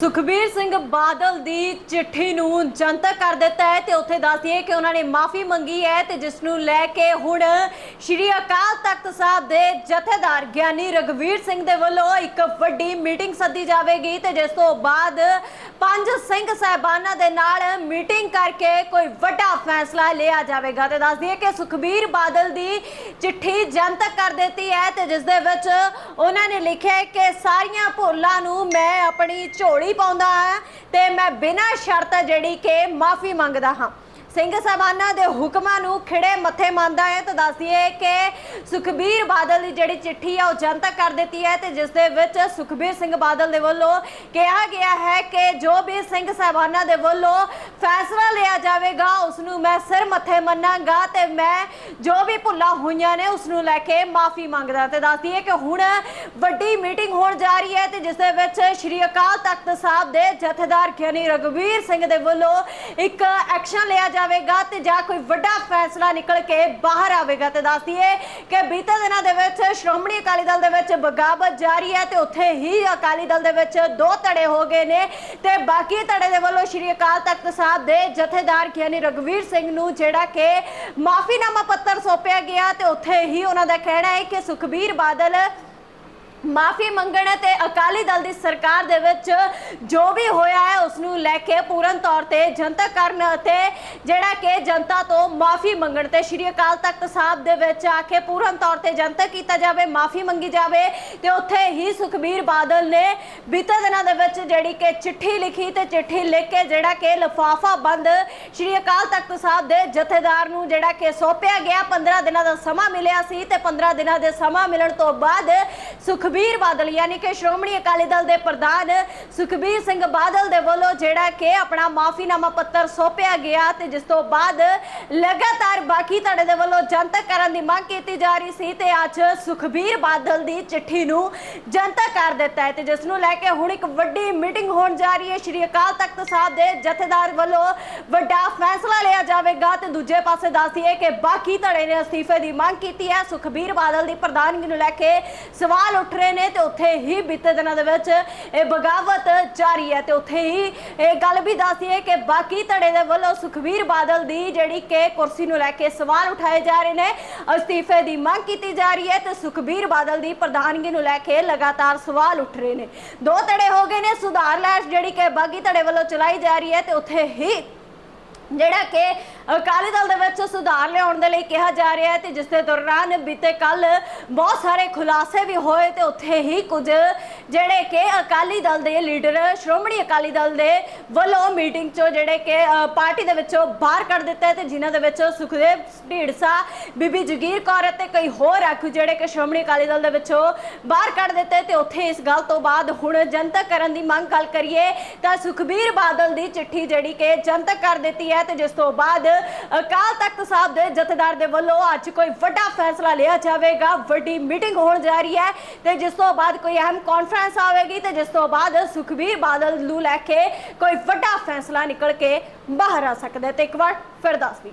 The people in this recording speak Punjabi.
ਸੁਖਬੀਰ ਸਿੰਘ ਬਾਦਲ ਦੀ ਚਿੱਠੀ ਨੂੰ ਜਨਤਕ ਕਰ ਦਿੱਤਾ ਹੈ ਤੇ ਉੱਥੇ ਦੱਸਦੀਏ ਕਿ ਉਹਨਾਂ ਨੇ ਮਾਫੀ ਮੰਗੀ ਹੈ ਤੇ ਜਿਸ ਨੂੰ ਲੈ ਕੇ ਹੁਣ ਸ਼੍ਰੀ ਅਕਾਲ ਤਖਤ ਸਾਹਿਬ ਦੇ ਜਥੇਦਾਰ ਗਿਆਨੀ ਰਗਵੀਰ ਸਿੰਘ ਦੇ ਵੱਲੋਂ ਇੱਕ ਵੱਡੀ ਮੀਟਿੰਗ ਸੱਦੀ ਜਾਵੇਗੀ ਤੇ ਜਿਸ ਤੋਂ ਬਾਅਦ ਪੰਜ ਸਿੰਘ ਸਾਹਿਬਾਨਾਂ ਦੇ ਨਾਲ ਮੀਟਿੰਗ ਕਰਕੇ ਕੋਈ ਵੱਡਾ ਫੈਸਲਾ ਲਿਆ ਜਾਵੇਗਾ ਤੇ ਦੱਸਦੀਏ ਕਿ ਸੁਖਬੀਰ ਬਾਦਲ ਦੀ ਚਿੱਠੀ ਜਨਤਕ ਕਰ ਦਿੱਤੀ ਹੈ ਤੇ ਜਿਸ ਦੇ ਵਿੱਚ ਉਹਨਾਂ ਨੇ ਲਿਖਿਆ ਹੈ ਕਿ ਸਾਰੀਆਂ ਭੁੱਲਾਂ ਨੂੰ ਮੈਂ ਆਪਣੀ ਝੋਲੀ ਪਾਉਂਦਾ ਹਾਂ ਤੇ ਮੈਂ ਬਿਨਾਂ ਸ਼ਰਤ ਜਿਹੜੀ ਕਿ ਮਾਫੀ ਮੰਗਦਾ ਹਾਂ। ਸਿੰਘ ਸਾਹਿਬਾਨਾਂ ਦੇ ਹੁਕਮਾਂ ਨੂੰ ਖਿੜੇ ਮੱਥੇ ਮੰਨਦਾ ਹੈ ਤਾਂ ਦੱਸਦੀਏ ਕਿ ਸੁਖਬੀਰ ਬਾਦਲ ਦੀ ਜਿਹੜੀ ਚਿੱਠੀ ਆ, ਉਹ ਜਨਤਕ ਕਰ ਦਿੱਤੀ ਹੈ ਤੇ ਜਿਸ ਦੇ ਵਿੱਚ ਸੁਖਬੀਰ ਸਿੰਘ ਬਾਦਲ ਦੇ ਵੱਲੋਂ ਕਿਹਾ ਗਿਆ ਹੈ ਕਿ ਜੋ ਵੀ ਸਿੰਘ ਸਾਹਿਬਾਨਾਂ ਦੇ ਵੱਲੋਂ ਫੈਸਲਾ ਲਿਆ ਜਾਵੇਗਾ ਉਸ ਨੂੰ ਮੈਂ ਸਿਰ ਮੱਥੇ ਮੰਨਾਂਗਾ ਤੇ ਮੈਂ ਜੋ ਵੀ ਭੁੱਲਾਂ ਹੋਈਆਂ ਨੇ ਉਸ ਨੂੰ ਲੈ ਕੇ ਮਾਫੀ ਮੰਗਦਾ। ਤੇ ਦੱਸਦੀ ਹੈ ਕਿ ਹੁਣ ਵੱਡੀ ਮੀਟਿੰਗ ਹੋਣ ਜਾ ਰਹੀ ਹੈ ਤੇ ਜਿਸ ਦੇ ਵਿੱਚ ਸ਼੍ਰੀ ਅਕਾਲ ਤਖਤ ਸਾਹਿਬ ਦੇ ਜਥੇਦਾਰ ਗਿਆਨੀ ਰਗਵੀਰ ਸਿੰਘ ਦੇ ਵੱਲੋਂ ਇੱਕ ਐਕਸ਼ਨ ਲਿਆ ਜਾਵੇਗਾ ਤੇ ਜਾਂ ਕੋਈ ਵੱਡਾ ਫੈਸਲਾ ਨਿਕਲ ਕੇ ਬਾਹਰ ਆਵੇਗਾ ਤੇ ਦੱਸਦੀ ਹੈ ਕਿ ਬੀਤੇ ਦਿਨਾਂ ਦੇ ਵਿੱਚ ਸ਼੍ਰੋਮਣੀ ਅਕਾਲੀ ਦਲ ਦੇ ਵਿੱਚ ਬਗਾਵਤ ਜਾਰੀ ਹੈ ਤੇ ਉੱਥੇ ਹੀ ਅਕਾਲੀ ਦਲ ਦੇ ਵਿੱਚ ਦੋ ਧੜੇ ਹੋ ਗਏ ਨੇ ਤੇ ਬਾਕੀ ਧੜੇ ਦੇ ਵੱਲੋਂ ਸ਼੍ਰੀ ਅਕਾਲ ਤਖਤ ਸਾਹਿਬ ਦੇ ਜਥੇਦਾਰ ਗਿਆਨੀ ਰਗਵੀਰ ਸਿੰਘ ਨੂੰ ਜਿਹੜਾ ਕਿ ਮਾਫੀਨਾਮਾ ਪੱਤਰ ਸੌਂਪਿਆ ਗਿਆ ਤੇ ਉੱਥੇ ਹੀ ਉਹਨਾਂ ਦਾ ਕਹਿਣਾ ਹੈ ਕਿ ਸੁਖਬੀਰ ਬਾਦਲ ਮਾਫੀ ਮੰਗਣ ਤੇ ਅਕਾਲੀ ਦਲ ਦੀ ਸਰਕਾਰ ਦੇ ਵਿੱਚ ਜੋ ਵੀ ਹੋਇਆ ਹੈ, ਉਸ ਨੂੰ ਲੈ ਕੇ ਪੂਰਨ ਤੌਰ ਤੇ ਜਨਤਕ ਕਰਨ ਅਤੇ ਜਿਹੜਾ ਕਿ ਜਨਤਾ ਤੋਂ ਮਾਫੀ ਮੰਗਣ ਤੇ ਸ਼੍ਰੀ ਅਕਾਲ ਤਖਤ ਸਾਹਿਬ ਦੇ ਵਿੱਚ ਆ ਕੇ ਪੂਰਨ ਤੌਰ ਤੇ ਜਨਤਕ ਕੀਤਾ ਜਾਵੇ, ਮਾਫੀ ਮੰਗੀ ਜਾਵੇ ਤੇ ਉੱਥੇ ਹੀ ਸੁਖਬੀਰ ਬਾਦਲ ਨੇ ਬੀਤੇ ਦਿਨਾਂ ਦੇ ਵਿੱਚ ਜਿਹੜੀ ਕਿ ਚਿੱਠੀ ਲਿਖੀ ਤੇ ਚਿੱਠੀ ਲਿਖ ਕੇ ਜਿਹੜਾ ਕਿ ਲਫਾਫਾ ਬੰਦ ਸ਼੍ਰੀ ਅਕਾਲ ਤਖਤ ਸਾਹਿਬ ਦੇ ਜਥੇਦਾਰ ਨੂੰ ਜਿਹੜਾ ਕਿ ਸੌਂਪਿਆ ਗਿਆ। 15 ਦਿਨਾਂ ਦਾ ਸਮਾਂ ਮਿਲਿਆ ਸੀ ਤੇ 15 ਦਿਨਾਂ ਦੇ ਸਮਾਂ ਮਿਲਣ ਤੋਂ ਬਾਅਦ ਸੁਖਬੀਰ ਬਾਦਲ, ਯਾਨੀ ਕਿ ਸ਼੍ਰੋਮਣੀ ਅਕਾਲੀ ਦਲ ਦੇ ਪ੍ਰਧਾਨ ਸੁਖਬੀਰ ਸਿੰਘ ਬਾਦਲ ਦੇ ਵੱਲੋਂ ਜਿਹੜਾ ਕਿ ਆਪਣਾ ਮਾਫੀਨਾਮਾ ਪੱਤਰ ਸੌਂਪਿਆ ਗਿਆ ਤੇ ਜਿਸ ਤੋਂ ਬਾਅਦ ਲਗਾਤਾਰ ਬਾਕੀ ਧੜੇ ਦੇ ਵੱਲੋਂ ਜਨਤਕ ਕਰਨ ਦੀ ਮੰਗ ਕੀਤੀ ਜਾ ਰਹੀ ਸੀ ਤੇ ਅੱਜ ਸੁਖਬੀਰ ਬਾਦਲ ਦੀ ਚਿੱਠੀ ਨੂੰ ਜਨਤਕ ਕਰ ਦਿੱਤਾ ਹੈ ਤੇ ਜਿਸ ਨੂੰ ਲੈ ਕੇ ਹੁਣ ਇੱਕ ਵੱਡੀ ਮੀਟਿੰਗ ਹੋਣ ਜਾ ਰਹੀ ਹੈ। ਸ਼੍ਰੀ ਅਕਾਲ ਤਖਤ ਸਾਹਿਬ ਦੇ ਜਥੇਦਾਰ ਵੱਲੋਂ ਵੱਡਾ ਫੈਸਲਾ ਲਿਆ ਜਾਵੇਗਾ ਤੇ ਦੂਜੇ ਪਾਸੇ ਦੱਸਦੀਏ ਕਿ ਬਾਕੀ ਧੜੇ ਨੇ ਅਸਤੀਫੇ ਦੀ ਮੰਗ ਕੀਤੀ ਹੈ। ਸੁਖਬੀਰ ਬਾਦਲ ਦੀ ਪ੍ਰਧਾਨਗੀ ਨੂੰ ਲੈ ਕੇ ਸਵਾਲ ਉੱਠ ਰਹੇ ਨੇ ਤੇ ਉੱਥੇ ਹੀ ਬੀਤੇ ਦਿਨਾਂ ਦੇ ਵਿੱਚ ਇਹ ਬਗਾਵਤ ਜਾਰੀ ਹੈ ਤੇ ਉੱਥੇ ਹੀ ਇਹ ਗੱਲ ਵੀ ਦੱਸਦੀ ਹੈ ਕਿ ਬਾਕੀ ਧੜੇ ਦੇ ਵੱਲੋਂ ਸੁਖਬੀਰ ਬਾਦਲ ਦੀ ਜਿਹੜੀ ਕਿ ਕੁਰਸੀ ਨੂੰ ਲੈ ਕੇ ਸਵਾਲ ਉਠਾਏ ਜਾ ਰਹੇ ਨੇ, ਅਸਤੀਫੇ ਦੀ ਮੰਗ ਕੀਤੀ ਜਾ ਰਹੀ ਹੈ ਤੇ ਸੁਖਬੀਰ ਬਾਦਲ ਦੀ ਪ੍ਰਧਾਨਗੀ ਨੂੰ ਲੈ ਕੇ ਲਗਾਤਾਰ ਸਵਾਲ ਉੱਠ ਰਹੇ ਨੇ। ਦੋ ਧੜੇ ਹੋ ਗਏ ਨੇ, ਸੁਧਾਰ ਲੈਸ਼ ਜਿਹੜੀ ਕਿ ਬਾਗੀ ਧੜੇ ਵੱਲੋਂ ਚਲਾਈ ਜਾ ਰਹੀ ਹੈ ਤੇ ਉੱਥੇ ਹੀ ਜਿਹੜਾ ਕਿ ਅਕਾਲੀ ਦਲ ਦੇ ਵਿੱਚ ਸੁਧਾਰ ਲਿਆਉਣ ਦੇ ਲਈ ਕਿਹਾ ਜਾ ਰਿਹਾ ਹੈ ਤੇ ਜਿਸ ਦੇ ਦੌਰਾਨ ਬੀਤੇ ਕੱਲ ਬਹੁਤ ਸਾਰੇ ਖੁਲਾਸੇ ਵੀ ਹੋਏ ਤੇ ਉੱਥੇ ਹੀ ਕੁਝ ਜਿਹੜੇ ਕਿ ਅਕਾਲੀ ਦਲ ਦੇ ਲੀਡਰ, ਸ਼੍ਰੋਮਣੀ ਅਕਾਲੀ ਦਲ ਦੇ ਵੱਲੋਂ ਮੀਟਿੰਗ 'ਚੋਂ ਜਿਹੜੇ ਕਿ ਪਾਰਟੀ ਦੇ ਵਿੱਚੋਂ ਬਾਹਰ ਕੱਢ ਦਿੱਤਾ ਤੇ ਜਿਨ੍ਹਾਂ ਦੇ ਵਿੱਚ ਸੁਖਦੇਵ ਢੀਂਡਸਾ ਬੀਬੀ ਜਗੀਰ ਕੌਰ ਅਤੇ ਕਈ ਹੋਰ ਆਗੂ ਜਿਹੜੇ ਕਿ ਸ਼੍ਰੋਮਣੀ ਅਕਾਲੀ ਦਲ ਦੇ ਵਿੱਚੋਂ ਬਾਹਰ ਕੱਢ ਦਿੱਤੇ ਤੇ ਉੱਥੇ ਇਸ ਗੱਲ ਤੋਂ ਬਾਅਦ ਹੁਣ ਜਨਤਕ ਕਰਨ ਦੀ ਮੰਗ ਗੱਲ ਕਰੀਏ ਤਾਂ ਸੁਖਬੀਰ ਬਾਦਲ ਦੀ ਚਿੱਠੀ ਜਿਹੜੀ ਕਿ ਜਨਤਕ ਕਰ ਦਿੱਤੀ ਹੈ ਤੇ ਜਿਸ ਤੋਂ ਬਾਅਦ ਅਕਾਲ ਤਖਤ ਸਾਹਿਬ ਦੇ ਜਥੇਦਾਰ ਦੇ ਵੱਲੋਂ ਅੱਜ ਕੋਈ ਵੱਡਾ ਫੈਸਲਾ ਲਿਆ ਜਾਵੇਗਾ, ਵੱਡੀ ਮੀਟਿੰਗ ਹੋਣ ਜਾ ਰਹੀ ਹੈ ਤੇ ਜਿਸ ਤੋਂ ਬਾਅਦ ਕੋਈ ਅਹਿਮ ਕਾਨਫਰੰਸ ਆਵੇਗੀ ਤੇ ਜਿਸ ਤੋਂ ਬਾਅਦ ਸੁਖਬੀਰ ਬਾਦਲ ਨੂੰ ਲੈ ਕੇ ਕੋਈ ਵੱਡਾ ਫੈਸਲਾ ਨਿਕਲ ਕੇ ਬਾਹਰ ਆ ਸਕਦਾ ਤੇ ਇੱਕ ਵਾਰ ਫਿਰ ਦੱਸ ਦਈਏ